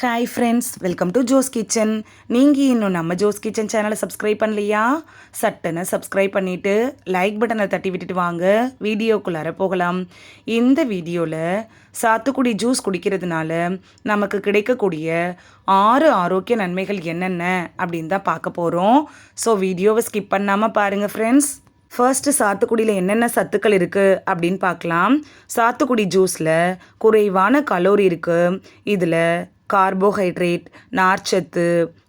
Hi friends welcome to Jo's kitchen நீங்கள் இன்னும் நம்ம ஜோஸ் கிச்சன் சேனலை சப்ஸ்கிரைப் பண்ணலையா? சட்டுன்னு சப்ஸ்கிரைப் பண்ணிவிட்டு லைக் பட்டனை தட்டி விட்டுட்டு வாங்க. வீடியோக்குள்ளார போகலாம். இந்த வீடியோவில் சாத்துக்குடி ஜூஸ் குடிக்கிறதுனால நமக்கு கிடைக்கக்கூடிய ஆறு ஆரோக்கிய நன்மைகள் என்னென்ன அப்படின்னு தான் பார்க்க போகிறோம் ஸோ வீடியோவை ஸ்கிப் பண்ணாமல் பாருங்கள் ஃப்ரெண்ட்ஸ் ஃபர்ஸ்ட்டு சாத்துக்குடியில் என்னென்ன சத்துக்கள் இருக்குது அப்படின்னு பார்க்கலாம். சாத்துக்குடி ஜூஸில் குறைவான கலோரி இருக்குது இதில் கார்போஹைட்ரேட் நார்ச்சத்து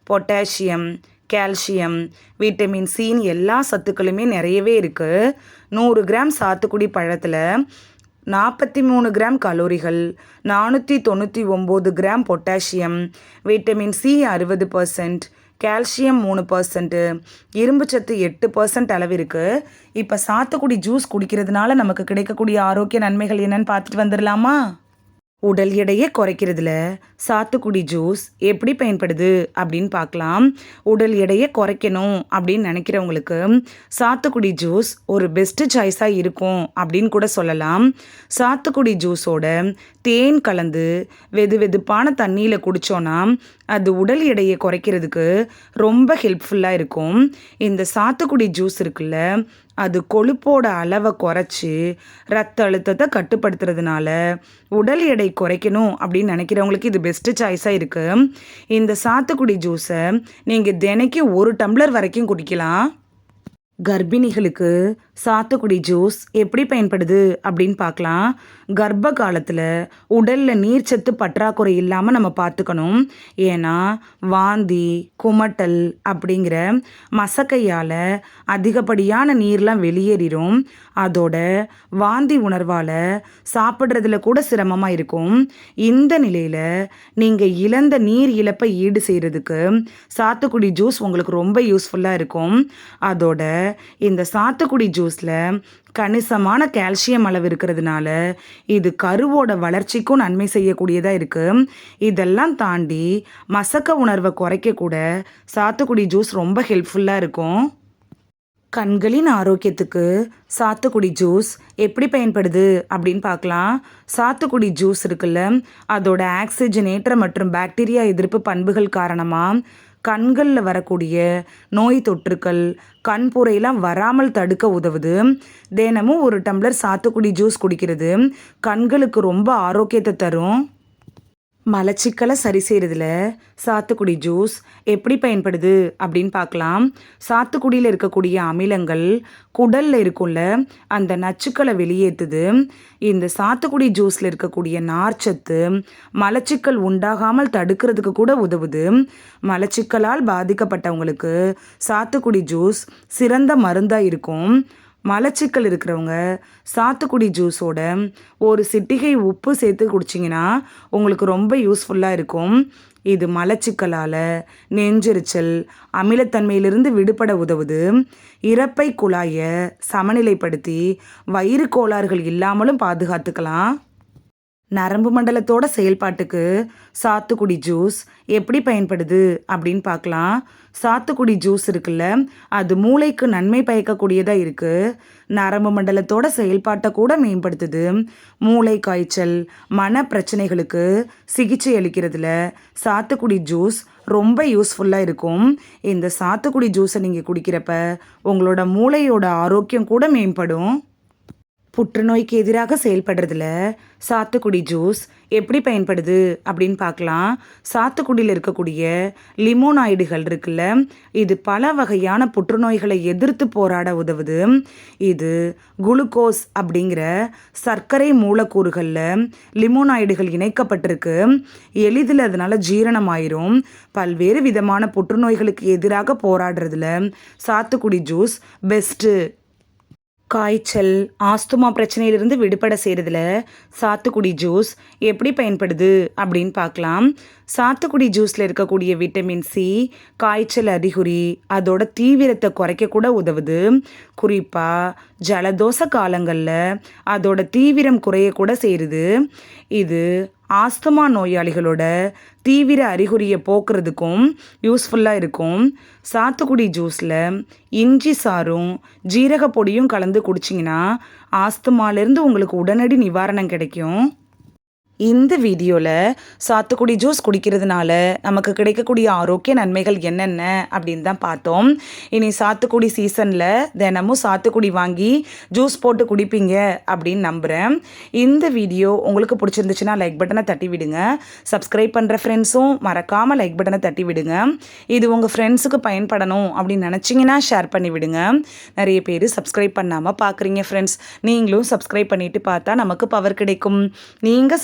பொட்டாசியம் கால்சியம் விட்டமின் சின்னு எல்லா சத்துக்களுமே நிறையவே இருக்குது நூறு கிராம் சாத்துக்குடி பழத்தில் நாற்பத்தி மூணு கிராம் கலோரிகள் நானூற்றி தொண்ணூற்றி ஒம்பது கிராம் பொட்டாசியம் விட்டமின் சி அறுபது பர்சன்ட் கால்சியம் மூணு பர்சன்ட்டு இரும்புச்சத்து எட்டு பர்சன்ட் அளவு இருக்குது இப்போ சாத்துக்குடி ஜூஸ் குடிக்கிறதுனால நமக்கு கிடைக்கக்கூடிய ஆரோக்கிய நன்மைகள் என்னன்னு பார்த்துட்டு வந்துடலாமா? உடல் எடையை குறைக்கிறதுல சாத்துக்குடி ஜூஸ் எப்படி பயன்படுது அப்படின்னு பார்க்கலாம். உடல் எடையை குறைக்கணும் அப்படின்னு நினைக்கிறவங்களுக்கு சாத்துக்குடி ஜூஸ் ஒரு பெஸ்ட்டு சாய்ஸாக இருக்கும் அப்படின்னு கூட சொல்லலாம். சாத்துக்குடி ஜூஸோட தேன் கலந்து வெது வெதுப்பான தண்ணியில் குடித்தோன்னா அது உடல் எடையை குறைக்கிறதுக்கு ரொம்ப ஹெல்ப்ஃபுல்லாக இருக்கும். இந்த சாத்துக்குடி ஜூஸ் இருக்குல்ல அது கொழுப்போட அளவை குறைச்சி ரத்த அழுத்தத்தை கட்டுப்படுத்துறதுனால உடல் எடை குறைக்கணும் அப்படின்னு நினைக்கிறவங்களுக்கு இது பெஸ்ட்டு சாய்ஸாக இருக்குது இந்த சாத்துக்குடி ஜூஸை நீங்கள் தினைக்கும் ஒரு டம்ளர் வரைக்கும் குடிக்கலாம். கர்ப்பிணிகளுக்கு சாத்துக்குடி ஜூஸ் எப்படி பயன்படுது அப்படின்னு பார்க்கலாம். கர்ப்ப காலத்தில் உடலில் நீர்ச்சத்து பற்றாக்குறை இல்லாமல் நம்ம பார்த்துக்கணும். ஏன்னா வாந்தி குமட்டல் அப்படிங்கிற மசக்கையால் அதிகப்படியான நீர்லாம் வெளியேறிடும் அதோட வாந்தி உணர்வால் சாப்பிட்றதுல கூட சிரமமாக இருக்கும். இந்த நிலையில் நீங்கள் இழந்த நீர் இழப்பை ஈடு செய்கிறதுக்கு சாத்துக்குடி ஜூஸ் உங்களுக்கு ரொம்ப யூஸ்ஃபுல்லாக இருக்கும். அதோட இந்த சாத்துக்குடி ஜூஸில் கணிசமான கால்சியம் அளவு இருக்கிறதுனால இது கருவோட வளர்ச்சிக்கும் நன்மை செய்யக்கூடியதாக இருக்குது இதெல்லாம் தாண்டி மசக்க உணர்வை குறைக்க கூட சாத்துக்குடி ஜூஸ் ரொம்ப ஹெல்ப்ஃபுல்லாக இருக்கும். கண்களின் ஆரோக்கியத்துக்கு சாத்துக்குடி ஜூஸ் எப்படி பயன்படுது அப்படின்னு பார்க்கலாம். சாத்துக்குடி ஜூஸ் இருக்குல்ல அதோட ஆக்சிஜனேற்ற மற்றும் பாக்டீரியா எதிர்ப்பு பண்புகள் காரணமாக கண்களில் வரக்கூடிய நோய் தொற்றுக்கள் கண்புரையெல்லாம் வராமல் தடுக்க உதவுது. தினமும் ஒரு டம்ளர் சாத்துக்குடி ஜூஸ் குடிக்கிறது. கண்களுக்கு ரொம்ப ஆரோக்கியத்தை தரும். மலச்சிக்கலை சரி செய்கிறதுல சாத்துக்குடி ஜூஸ் எப்படி பயன்படுது அப்படின்னு பார்க்கலாம். சாத்துக்குடியில் இருக்கக்கூடிய அமிலங்கள் குடலில் இருக்கும்ல அந்த நச்சுக்களை வெளியேற்றுது இந்த சாத்துக்குடி ஜூஸில் இருக்கக்கூடிய நார்ச்சத்து மலச்சிக்கல் உண்டாகாமல் தடுக்கிறதுக்கு கூட உதவுது. மலச்சிக்கலால் பாதிக்கப்பட்டவங்களுக்கு சாத்துக்குடி ஜூஸ் சிறந்த மருந்தாக இருக்கும். மலச்சிக்கல் இருக்கிறவங்க சாத்துக்குடி ஜூஸோட ஒரு சிட்டிகை உப்பு சேர்த்து குடிச்சிங்கன்னா உங்களுக்கு ரொம்ப யூஸ்ஃபுல்லாக இருக்கும். இது மலச்சிக்கலால் நெஞ்செரிச்சல் அமிலத்தன்மையிலிருந்து விடுபட உதவுது. இறப்பை குழாயை சமநிலைப்படுத்தி வயிறு கோளாறுகள் இல்லாமலும் பாதுகாத்துக்கலாம். நரம்பு மண்டலத்தோட செயல்பாட்டுக்கு சாத்துக்குடி ஜூஸ் எப்படி பயன்படுது அப்படின்னு பார்க்கலாம். சாத்துக்குடி ஜூஸ் இருக்குல்ல அது மூளைக்கு நன்மை பயக்கக்கூடியதாக இருக்குது நரம்பு மண்டலத்தோட செயல்பாட்டை கூட மேம்படுத்துது. மூளை காய்ச்சல் மன பிரச்சனைகளுக்கு சிகிச்சை அளிக்கிறதுல சாத்துக்குடி ஜூஸ் ரொம்ப யூஸ்ஃபுல்லாக இருக்கும். இந்த சாத்துக்குடி ஜூஸை நீங்கள் குடிக்கிறப்ப உங்களோட மூளையோட ஆரோக்கியம் கூட மேம்படும். புற்றுநோய்க்கு எதிராக செயல்படுறதுல சாத்துக்குடி ஜூஸ் எப்படி பயன்படுது அப்படின்னு பார்க்கலாம். சாத்துக்குடியில் இருக்கக்கூடிய லிமோனாய்டுகள் இருக்குல்ல இது பல வகையான புற்றுநோய்களை எதிர்த்து போராட உதவுது. இது குளுக்கோஸ் அப்படிங்கிற சர்க்கரை மூலக்கூறுகளில் லிமோனாய்டுகள் இணைக்கப்பட்டிருக்கு. எளிதில் அதனால் ஜீரணமாயிரும். பல்வேறு விதமான புற்றுநோய்களுக்கு எதிராக போராடுறதுல சாத்துக்குடி ஜூஸ் பெஸ்ட்டு. காய்ச்சல் ஆஸ்துமா பிரச்சனையிலிருந்து விடுபட செய்கிறதுல சாத்துக்குடி ஜூஸ் எப்படி பயன்படுது அப்படின்னு பார்க்கலாம். சாத்துக்குடி ஜூஸில் இருக்கக்கூடிய விட்டமின் சி காய்ச்சல் அறிகுறி அதோட தீவிரத்தை குறைக்க கூட உதவுது. குறிப்பாக ஜலதோஷ காலங்களில் அதோட தீவிரம் குறைய கூட இது ஆஸ்துமா நோயாளிகளோட தீவிர அறிகுறியை போக்குறதுக்கும் யூஸ்ஃபுல்லாக இருக்கும். சாத்துக்குடி ஜூஸில் இஞ்சி சாரும் ஜீரக பொடியும் கலந்து குடிச்சிங்கன்னா ஆஸ்துமாலேருந்து உங்களுக்கு உடனடி நிவாரணம் கிடைக்கும். இந்த வீடியோவில் சாத்துக்குடி ஜூஸ் குடிக்கிறதுனால நமக்கு கிடைக்கக்கூடிய ஆரோக்கிய நன்மைகள் என்னென்ன அப்படின்னு தான் பார்த்தோம். இனி சாத்துக்குடி சீசனில் தினமும் சாத்துக்குடி வாங்கி ஜூஸ் போட்டு குடிப்பீங்க அப்படின்னு நம்புகிறேன் இந்த வீடியோ உங்களுக்கு பிடிச்சிருந்துச்சுன்னா லைக் பட்டனை தட்டி விடுங்க. சப்ஸ்கிரைப் பண்ணுற ஃப்ரெண்ட்ஸும் மறக்காமல் லைக் பட்டனை தட்டி விடுங்க. இது உங்கள் ஃப்ரெண்ட்ஸுக்கு பயன்படணும் அப்படின்னு நினச்சிங்கன்னா ஷேர் பண்ணி விடுங்க. நிறைய பேர் சப்ஸ்கிரைப் பண்ணாமல் பார்க்குறீங்க ஃப்ரெண்ட்ஸ் நீங்களும் சப்ஸ்கிரைப் பண்ணிவிட்டு பார்த்தா நமக்கு பவர் கிடைக்கும். நீங்கள்